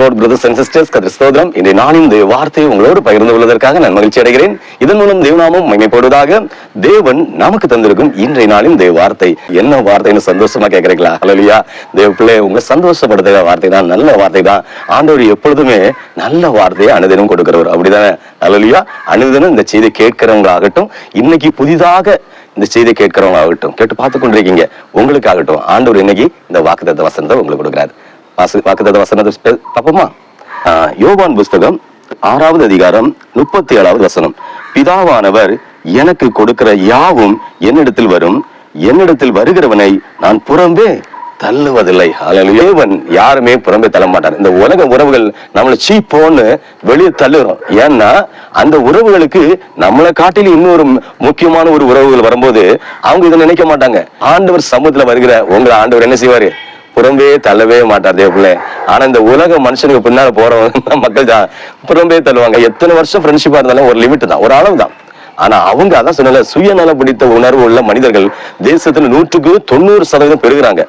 Load brothers and sisters கதிர ஸ்தோத்திரம். இன்றைய நாளின் இந்த வார்த்தையை உங்களோடு பகிர்ந்து கொள்வதற்காக நான் மகிழ்ச்சி அடைகிறேன். இதன் மூலம் தேவநாமம் மகிமைப்படுவதாக தேவன் நமக்கு தந்திருக்கும் இன்றைய நாளின் தேவ வார்த்தை. என்ன வார்த்தைன்னு சந்தோஷமா கேட்கறீங்களா அலலியா தேவ பிள்ளை உங்களை சந்தோஷப்படுத்துகிற வார்த்தை தான் நல்ல வார்த்தை தான். ஆண்டவர் எப்பொழுதுமே நல்ல வார்த்தையை அனுதினம் கொடுக்கிறவர். அப்படிதானே? அலலியா அனுதினம் இந்த செய்தி கேட்கிறவங்களாகட்டும் இன்னைக்கு புதிதாக இந்த செய்தி கேட்கிறவங்களாகட்டும் கேட்டு பார்த்து கொண்டிருக்கீங்க. உங்களுக்காகட்டும் ஆண்டவர் இன்னைக்கு இந்த வாக்குத்த வசனத்தை உங்களுக்கு கொடுக்குறாரு. வாசு வாக்குத்தத்த வசனத்தை பார்ப்போமா? ஆஹ், யோவான் புஸ்தகம் ஆறாவது அதிகாரம் முப்பத்தி ஏழாவது வசனம். பிதாவானவர் எனக்கு கொடுக்கிற யாவும் என்னிடத்தில் வரும். என்னிடத்தில் வருகிறவனை நான் புறம்பே தள்ளுவதில்லை. தேவன் யாருமே புறம்பே தள்ள மாட்டார். இந்த உலக உறவுகள் நம்மளை சீப்போன்னு வெளியே தள்ளுறோம். ஏன்னா அந்த உறவுகளுக்கு நம்மளை காட்டிலும் இன்னொரு முக்கியமான ஒரு உறவுகள் வரும்போது அவங்க இதை நினைக்க மாட்டாங்க. ஆண்டவர் சமூகத்துல வருகிற உங்களை ஆண்டவர் என்ன செய்வாரு? புறம்பே தள்ளவே மாட்டார் தேவப்பிள்ளை. ஆனா இந்த உலக மனுஷனுக்கு பின்னால போறவங்க மக்கள் தான் புறம்பே தள்ளுவாங்க. எத்தனை வருஷம் ஃப்ரெண்ட்ஷிப்பா இருந்தாலும் ஒரு லிமிட் தான் ஒரு அளவு தான் ஆனா அவங்க அதான் சொன்னல சுயநல பிடித்த உணர்வு உள்ள மனிதர்கள் தேசத்துல நூற்றுக்கு தொண்ணூறு சதவீதம் பெறுகிறாங்க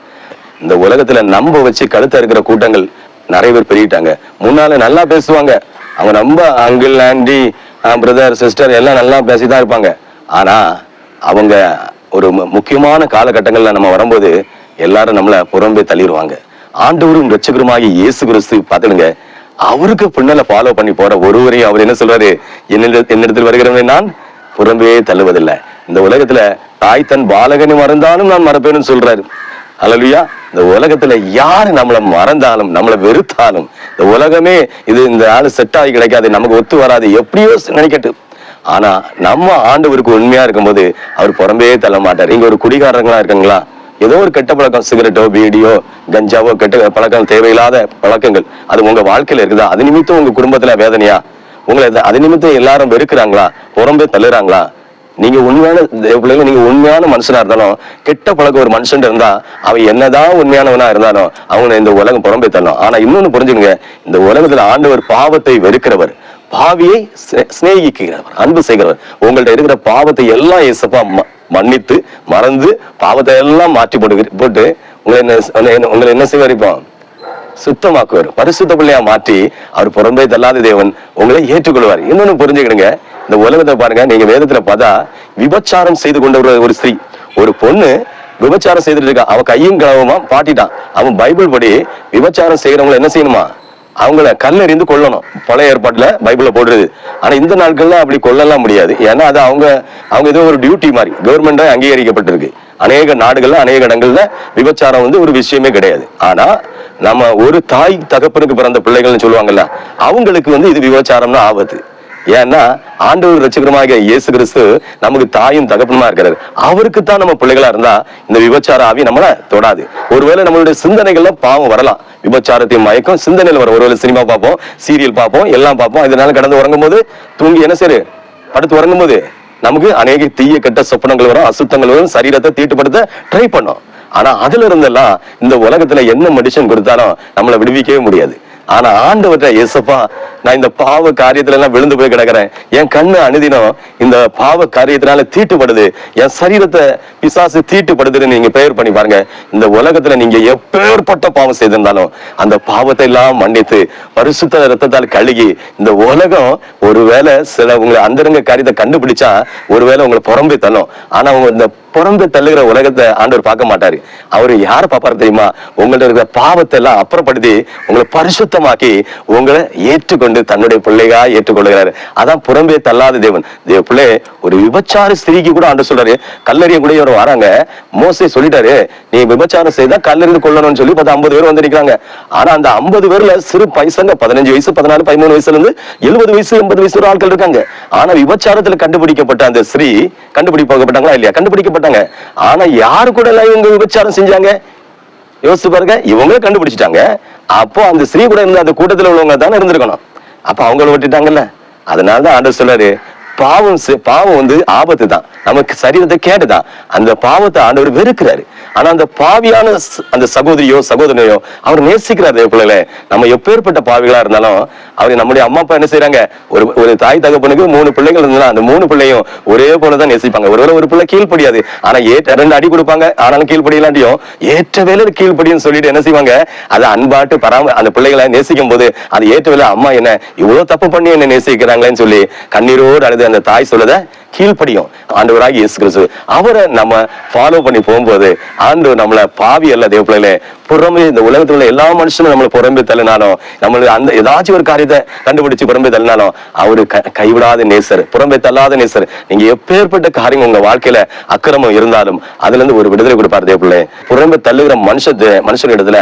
இந்த உலகத்துல நம்ப வச்சு கழுத்த இருக்கிற கூட்டங்கள் நிறைய பேர் பெருகிட்டாங்க. முன்னால நல்லா பேசுவாங்க. அவங்க ரொம்ப அங்கிள் ஆண்டி பிரதர் சிஸ்டர் எல்லாம் நல்லா பேசிதான் இருப்பாங்க. ஆனா அவங்க ஒரு மு- முக்கியமான காலகட்டங்கள்ல நம்ம வரும்போது எல்லாரும் நம்மள புறம்பே தள்ளிடுவாங்க. ஆண்டவரும் ரட்சகருமாகி இயேசு கிறிஸ்து பாத்துடுங்க அவருக்கு பின்னால ஃபாலோ பண்ணி போற ஒருவரையும் அவர் என்ன சொல்றாரு? என்னிடத்தில் வருகிறவனை நான் புறம்பே தள்ளுவதில்லை. இந்த உலகத்துல தாய் தன் பாலகனை மறந்தாலும் நான் மறப்பேன்னு சொல்றாரு. அலலியா இந்த உலகத்துல யாரு நம்மளை மறந்தாலும் நம்மளை வெறுத்தாலும் இந்த உலகமே இது இந்த ஆளு செட் ஆகி கிடைக்காது நமக்கு ஒத்து வராது எப்படியோ நினைக்கட்டு ஆனா நம்ம ஆண்டவருக்கு உண்மையா இருக்கும்போது அவர் புறம்பே தள்ள மாட்டார் இங்க ஒரு குடிகாரங்களா இருக்காங்களா? ஏதோ ஒரு கெட்ட பழக்கம் சிகரெட்டோ பீடியோ கஞ்சாவோ கெட்ட பழக்கம் தேவையில்லாத பழக்கங்கள் அது உங்க வாழ்க்கையில இருக்குதா? அது நிமித்தம் உங்க குடும்பத்துல வேதனையா? உங்களை அது- நிமித்தம் எல்லாரும் வெறுக்கிறாங்களா? புறம்பே தள்ளுறாங்களா? நீங்க உண்மையான பிள்ளைங்க நீங்க உண்மையான மனுஷனா இருந்தாலும் கெட்ட பழக்கம் ஒரு மனுஷன் இருந்தா அவன் என்னதான் உண்மையானவனா இருந்தாலும் அவங்க இந்த உலகம் புறம்பே தள்ளும். ஆனா இன்னொன்னு புரிஞ்சுங்க இந்த உலகத்துல ஆண்டவர் பாவத்தை வெறுக்கிறவர். பாவியை சிநேகிக்கிறவர் அன்பு செய்கிறவர். உங்கள்ட்ட இருக்கிற பாவத்தை எல்லாம் இயேசப்பா ம- மன்னித்து மறந்து பாவத்தை எல்லாம் மாற்றி போட்டு போட்டு உங்களை என்ன என்ன- உங்களை என்ன செய்வார் இப்போ? சுத்தமாக்குவார். பரிசுத்த பிள்ளையா மாற்றி அவர் புறம்பே தள்ளாத தேவன் உங்களை ஏற்றுக்கொள்வார். இன்னொன்னு புரிஞ்சுக்கிடுங்க. இந்த உலகத்தை பாருங்க. நீங்க வேதத்துல பார்த்தா விபச்சாரம் செய்து கொண்ட ஒரு ஒரு ஸ்திரீ ஒரு பொண்ணு விபச்சாரம் செய்துட்டு இருக்கா. அவன் கையும் கிளவுமா பாட்டிட்டான் அவன் பைபிள் படி விபச்சாரம் செய்யறவங்களை என்ன செய்யணுமா? அவங்கள கல்லெறிந்து கொல்லணும். பழைய ஏற்பாட்டில் பைபிளில் போடுறது. ஆனால் இந்த நாட்கள்ல அப்படி கொல்லலாம் முடியாது. ஏன்னா அது அவங்க அவங்க ஏதோ ஒரு டியூட்டி மாதிரி கவர்மெண்ட்டாக அங்கீகரிக்கப்பட்டிருக்கு. அநேக நாடுகளில் அநேக இடங்களில் விபச்சாரம் வந்து ஒரு விஷயமே கிடையாது. ஆனால் நம்ம ஒரு தாய் தகப்பனுக்கு பிறந்த பிள்ளைகள்னு சொல்லுவாங்கல்ல அவங்களுக்கு வந்து இது விபச்சாரம்னு ஆபத்து. ஏன்னா ஆண்டவர் ரசிகரமாக இயேசு கிறிஸ்து நமக்கு தாயும் தகப்பனுமா இருக்கிறார். அவருக்கு தான் நம்ம பிள்ளைகளா இருந்தா இந்த விபச்சார ஆவி நம்மளை தொடாது. ஒருவேளை நம்மளுடைய சிந்தனைகள்ல பாவம் வரலாம். விபச்சாரத்தையும் மயக்கம் சிந்தனையில் வரும். ஒருவேளை சினிமா பார்ப்போம் சீரியல் பார்ப்போம் எல்லாம் பார்ப்போம். இதனால கடந்து உறங்கும் போது தூங்கி என்ன சரி படுத்து உறங்கும் போது நமக்கு அநேக தீய கெட்ட சொப்பனங்கள் வரும் அசுத்தங்கள் வரும் சரீரத்தை தீட்டுப்படுத்த ட்ரை பண்ணோம். ஆனா அதுல இருந்தெல்லாம் இந்த உலகத்துல என்ன மெடிசன் கொடுத்தாலும் நம்மளை விடுவிக்கவே முடியாது. ஆனா ஆண்டவற்ற இயேசப்பா நான் இந்த பாவ காரியத்துல எல்லாம் விழுந்து போய் கிடக்குறேன். என் கண்ணு அனுதினம் இந்த பாவ காரியத்தினால தீட்டுப்படுது. என் சரீரத்தை பிசாசு தீட்டுப்படுதுன்னு நீங்க பெயர் பண்ணி பாருங்க. இந்த உலகத்துல நீங்க எப்பேற்பட்ட பாவம் செய்திருந்தாலும் அந்த பாவத்தை எல்லாம் மன்னித்து பரிசுத்த ரத்தத்தால் கழுகி இந்த உலகம் ஒருவேளை சில உங்களை அந்தரங்க காரியத்தை கண்டுபிடிச்சா ஒருவேளை உங்களை புறம்பி தள்ளும் ஆனா உங்க இந்த புறம்பே தள்ளுகிற உலகத்தை ஆண்டவர் பார்க்க மாட்டாரு. அவரு யார பாப்பாரு தெரியுமா? உங்கள்ட்ட இருக்கிற பாவத்தை எல்லாம் அப்புறப்படுத்தி உங்களை பரிசுத்தமாக்கி உங்களை ஏற்றுக்கொண்டு தன்னுடைய பிள்ளைகா ஏற்றுக்கொள்கிறாரு. அதான் புறம்பே தள்ளாத தேவன். தேவ பிள்ளை ஒரு விபச்சார ஸ்திரீக்கு கூட ஆண்டு சொல்றாரு. கல்லறிய கூட இவர் வராங்க. மோசை சொல்லிட்டாரு நீ விபச்சாரம் செய்தா கல்லறிந்து கொள்ளணும்னு சொல்லி பார்த்தா ஐம்பது பேர் வந்திருக்காங்க ஆனா அந்த ஐம்பது பேர்ல சிறு பைசங்க பதினஞ்சு வயசு பதினாலு பதிமூணு வயசுல இருந்து எழுபது வயசு எண்பது வயசு ஒரு ஆட்கள் இருக்காங்க. ஆனா விபச்சாரத்துல கண்டுபிடிக்கப்பட்ட அந்த ஸ்ரீ கண்டுபிடிக்கப்பட்டாங்களா இல்லையா? கண்டுபிடிக்கப்பட்ட கண்டுபிடிக்கப்பட்டாங்க ஆனா யாரு கூட எல்லாம் இவங்க விபச்சாரம் செஞ்சாங்க? யோசிச்சு பாருங்க இவங்களே கண்டுபிடிச்சிட்டாங்க. அப்போ அந்த ஸ்ரீ கூட இருந்த அந்த கூட்டத்தில் உள்ளவங்க தானே இருந்திருக்கணும். அப்ப அவங்கள விட்டுட்டாங்கல்ல. அதனாலதான் ஆண்டவர் சொல்றாரு பாவம் செ- பாவம் வந்து ஆபத்து தான் நமக்கு சரீரத்தை கேட்டுதான் அந்த பாவத்தை ஆண்டவர் வெறுக்கிறாரு. ஆனா அந்த பாவியான அந்த சகோதரியோ சகோதரனையோ அவர் நேசிக்கிறார் தேவ நம்ம எப்பேற்பட்ட பாவிகளா இருந்தாலும் அவர் நம்முடைய அம்மா அப்பா என்ன செய்யறாங்க ஒரு ஒரு தாய் தகப்பனுக்கு மூணு பிள்ளைகள் இருந்தா அந்த மூணு பிள்ளையும் ஒரே போலதான் நேசிப்பாங்க. ஒருவேளை ஒரு பிள்ளை கீழ்படியாது ஆனா ஏற்ற ரெண்டு அடி கொடுப்பாங்க. ஆனாலும் கீழ்படியலாண்டியும் ஏற்ற வேலை கீழ்ப்படியும் சொல்லிட்டு என்ன செய்வாங்க? அதை அன்பாட்டு பராம அந்த பிள்ளைகளை நேசிக்கும் போது அது ஏற்ற வேலை அம்மா என்ன இவ்வளவு தப்பு பண்ணி என்ன நேசிக்கிறாங்களேன்னு சொல்லி கண்ணீரோடு அழுது அந்த தாய் சொல்லத கீழ்ப்படியும். ஆண்டவராக இயேசு கிறிஸ்து அவரை நம்ம ஃபாலோ பண்ணி போகும்போது ஆண்டவர் நம்மள பாவி அல்ல தேவ பிள்ளைகளே புறம்பே இந்த உலகத்துல உள்ள எல்லா மனுஷனும் நம்மளை புறம்பே தள்ளினாலும் நம்மளுக்கு அந்த ஏதாச்சும் ஒரு காரியத்தை கண்டுபிடிச்சு புறம்பே தள்ளினாலும் அவரு க- கைவிடாத நேசர் புறம்பே தள்ளாத நேசர். நீங்க எப்பேற்பட்ட காரியம் உங்க வாழ்க்கையில அக்கிரமம் இருந்தாலும் அதுல இருந்து ஒரு விடுதலை கொடுப்பார் தேவ பிள்ளை புறம்பே தள்ளுகிற மனுஷ மனுஷன் இடத்துல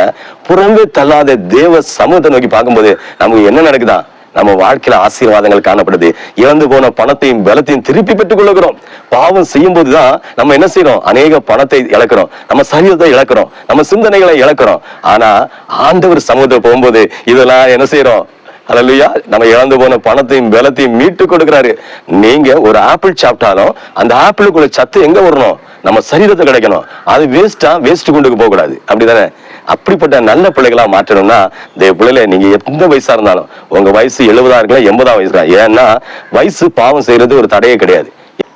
புறம்பே தள்ளாத தேவ சமூகத்தை நோக்கி பார்க்கும்போது நமக்கு என்ன நடக்குதா? நம்ம வாழ்க்கையில ஆசீர்வாதங்கள் காணப்படுது. இழந்து போன பணத்தையும் பலத்தையும் திருப்பி பெற்றுக் கொள்ளுகிறோம் பாவம் செய்யும் போதுதான் நம்ம என்ன செய்யறோம்? அநேக பணத்தை இழக்கிறோம். நம்ம சரீரத்தை இழக்கிறோம். நம்ம சிந்தனைகளை இழக்கிறோம். ஆனா ஆண்டவர் சமூகத்தை போகும்போது இதெல்லாம் என்ன செய்யறோம்? அதுலயா நம்ம இழந்து போன பணத்தையும் பலத்தையும் மீட்டு கொடுக்கிறாரு. நீங்க ஒரு ஆப்பிள் சாப்பிட்டாலும் அந்த ஆப்பிளுக்குள்ள சத்து எங்க வரணும்? நம்ம சரீரத்தை கிடைக்கணும். அது வேஸ்டா வேஸ்ட் கொண்டு போக கூடாது அப்படிதானே? அப்படிப்பட்ட நல்ல பிள்ளைகளா மாற்றணும்னா இந்த பிள்ளைகளை நீங்க எந்த வயசா இருந்தாலும் உங்க வயசு எழுபதா இருக்கலாம் எண்பதாம் வயசு இருக்கலாம். ஏன்னா வயசு பாவம் செய்யறது ஒரு தடையே கிடையாது.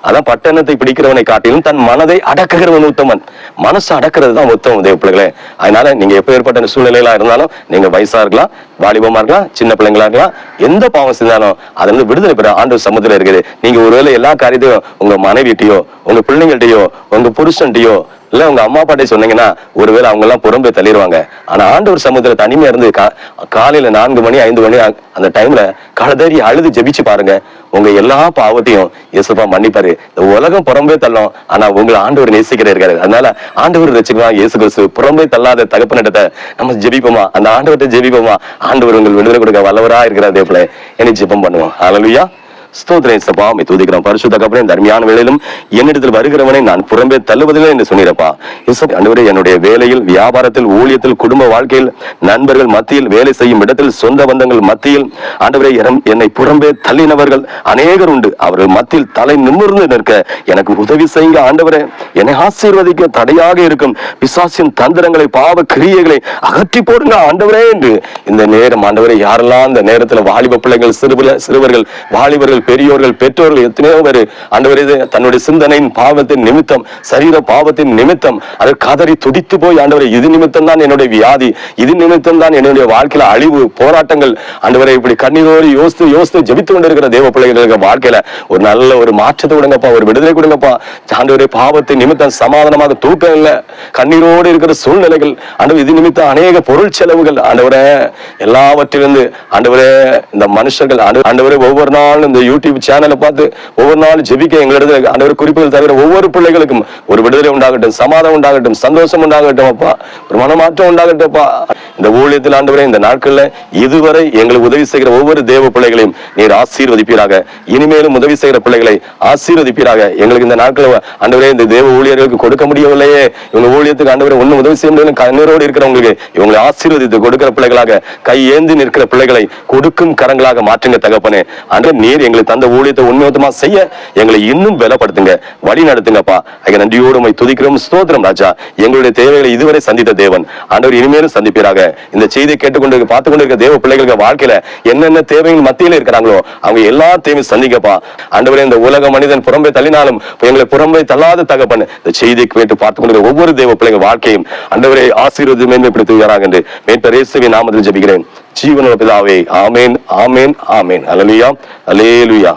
அதான் பட்டணத்தை பிடிக்கிறவனை காட்டிலும் தன் மனதை அடக்குகிறவன் உத்தமன். மனசு அடக்கிறது தான் உத்தமம் தேவ பிள்ளைகளே. அதனால நீங்க எப்ப ஏற்பட்ட சூழ்நிலையில இருந்தாலும் நீங்க வயசா இருக்கலாம் வாலிபமா இருக்கலாம் சின்ன பிள்ளைங்களா இருக்கலாம் எந்த பாவம் செஞ்சாலும் அதுல இருந்து விடுதலை பெற ஆண்டு சமுத்திரம் இருக்குது. நீங்க ஒருவேளை எல்லா காரியத்தையும் உங்க மனைவிட்டையோ உங்க பிள்ளைங்கள்டையோ உங்க புருஷன்ட்டையோ இல்ல உங்க அம்மா அப்பாட்டே சொன்னீங்கன்னா ஒருவேளை அவங்க எல்லாம் புறம்பே தள்ளிடுவாங்க ஆனா ஆண்டவர் சமுத்திர தனிமையா இருந்து கா- காலையில நான்கு மணி ஐந்து மணி அந்த டைம்ல கழுதறி அழுது ஜெபிச்சு பாருங்க. உங்க எல்லா பாவத்தையும் இயேசுப்பா மன்னிப்பாரு. இந்த உலகம் புறம்பே தள்ளும். ஆனா உங்களை ஆண்டவர் நேசிக்கிற இருக்காரு. அதனால ஆண்டவர் ரசிக்கலாம் இயேசு கிறிஸ்து புறம்பே தள்ளாத தகப்பனிடத்தை நம்ம ஜெபிப்போமா? அந்த ஆண்டவர்கிட்ட ஜெபிப்போமா? ஆண்டவர் உங்கள் விடுதலை கொடுக்க வல்லவரா இருக்கிறார் அதே என்னை ஜெபம் பண்ணுவோம். அலலுயா ஸ்தோத்ரே சபா மை துதிக்கிறோம் பரிசுத்த கப்பனே தர்மியான வேளையிலும் என்னிடத்தில் வருகிறவனை நான் புறம்பே தள்ளுவதில்லை என்று சொன்னிருப்பா இயேசுவே, ஆண்டவரே என்னுடைய வேலையில் வியாபாரத்தில் ஊழியத்தில் குடும்ப வாழ்க்கையில் நண்பர்கள் மத்தியில் வேலை செய்யும் இடத்தில் சொந்த பந்தங்கள் மத்தியில் ஆண்டவரே என்னை புறம்பே தள்ளினவர்கள் அநேகர் உண்டு. அவர்கள் மத்தியில் தலை நிமிர்ந்து நிற்க எனக்கு உதவி செய்யுங்க ஆண்டவரே. என்னை ஆசீர்வதிக்க தடையாக இருக்கும். பிசாசின் தந்திரங்களை பாவ கிரியைகளை அகற்றி போடுங்க ஆண்டவரே என்று இந்த நேரம் ஆண்டவரே யாரெல்லாம் இந்த நேரத்தில் வாலிப பிள்ளைகள் சிறுபிள்ளை சிறுவர்கள் வாலிபர்கள் பெரியோர்கள் பெற்றோர்கள் எத்தனையோ பேர் ஆண்டவரே இது தன்னுடைய சிந்தனையின் பாவத்தின் நிமித்தம் சரீர பாவத்தின் நிமித்தம் அது கதறி துடித்து போய் ஆண்டவரை இது நிமித்தம் தான் என்னுடைய வியாதி இது நிமித்தம் தான் என்னுடைய வாழ்க்கையில அழிவு போராட்டங்கள். ஆண்டவரை இப்படி கண்ணீரோடு யோசித்து யோசித்து ஜபித்து கொண்டிருக்கிற தேவ பிள்ளைகளுக்கு வாழ்க்கையில ஒரு நல்ல ஒரு மாற்றத்தை கொடுங்கப்பா ஒரு விடுதலை கொடுங்கப்பா. ஆண்டவரே பாவத்தின் நிமித்தம் சமாதானமாக தூக்கம் இல்லை. கண்ணீரோடு இருக்கிற சூழ்நிலைகள் ஆண்டவர் இது நிமித்தம் அநேக பொருள் செலவுகள். ஆண்டவரே எல்லாவற்றிலிருந்து ஆண்டவரே இந்த மனுஷர்கள் ஆண்டவரே ஒவ்வொரு நாளும் இந்த யூடியூப் சேனலை பார்த்து ஒவ்வொரு நாளும் ஜெபிக்க எங்களிடத்துல ஆண்டவர் குறிப்புகள் தவிர ஒவ்வொரு பிள்ளைகளுக்கும் ஒரு விடுதலை உண்டாகட்டும் சமாதம் உண்டாகட்டும் சந்தோஷம் உண்டாகட்டும் அப்பா. ஒரு மனமாற்றம் உண்டாகட்டும்ப்பா இந்த ஊழியத்தில் ஆண்டவரே இந்த நாட்கள்ல இதுவரை எங்களுக்கு உதவி செய்கிற ஒவ்வொரு தேவ பிள்ளைகளையும் நீர் ஆசீர்வதிப்பீராக. இனிமேலும் உதவி செய்கிற பிள்ளைகளை ஆசீர்வதிப்பீராக. எங்களுக்கு இந்த நாட்கள் ஆண்டவரே இந்த தேவ ஊழியர்களுக்கு கொடுக்க முடியவில்லையே. இவங்க ஊழியத்துக்கு ஆண்டவரே ஒண்ணும் உதவி செய்ய முடியல கண்ணீரோடு இருக்கிறவங்களுக்கு இவங்களை ஆசீர்வதித்து கொடுக்கிற பிள்ளைகளாக கை ஏந்தி நிற்கிற பிள்ளைகளை கொடுக்கும் கரங்களாக மாற்றுங்க தகப்பனே. அன்று நீர் எங்களை எங்களுக்கு தந்த ஊழியத்தை உண்மையத்தமா செய்ய எங்களை இன்னும் பலப்படுத்துங்க. வழி நடத்துங்கப்பா. ஐயா நன்றியோடு உம்மை துதிக்கிறோம் ஸ்தோத்திரம் ராஜா. எங்களுடைய தேவைகளை இதுவரை சந்தித்த தேவன். ஆண்டவர் இனிமேலும் சந்திப்பீராக. இந்த செய்தியை கேட்டுக்கொண்டு பார்த்து கொண்டிருக்க தேவ பிள்ளைகளுக்கு வாழ்க்கையில என்னென்ன தேவைகள் மத்தியில இருக்கிறாங்களோ அவங்க எல்லா தேவையும் சந்திக்கப்பா ஆண்டவரே இந்த உலக மனிதன் புறம்பே தள்ளினாலும் எங்களை புறம்பே தள்ளாத தகப்பன். இந்த செய்தியை கேட்டு பார்த்து கொண்டு ஒவ்வொரு தேவ பிள்ளைங்க வாழ்க்கையும் ஆண்டவரை ஆசீர்வாதம் மேன்மைப்படுத்துகிறார் என்று. மேற்பரேசுவை நாமத்தில் ஜபிக்கிறேன். ஜீவன பிதாவே ஆமேன் ஆமேன் ஆமேன் அலலியா அலேலுயா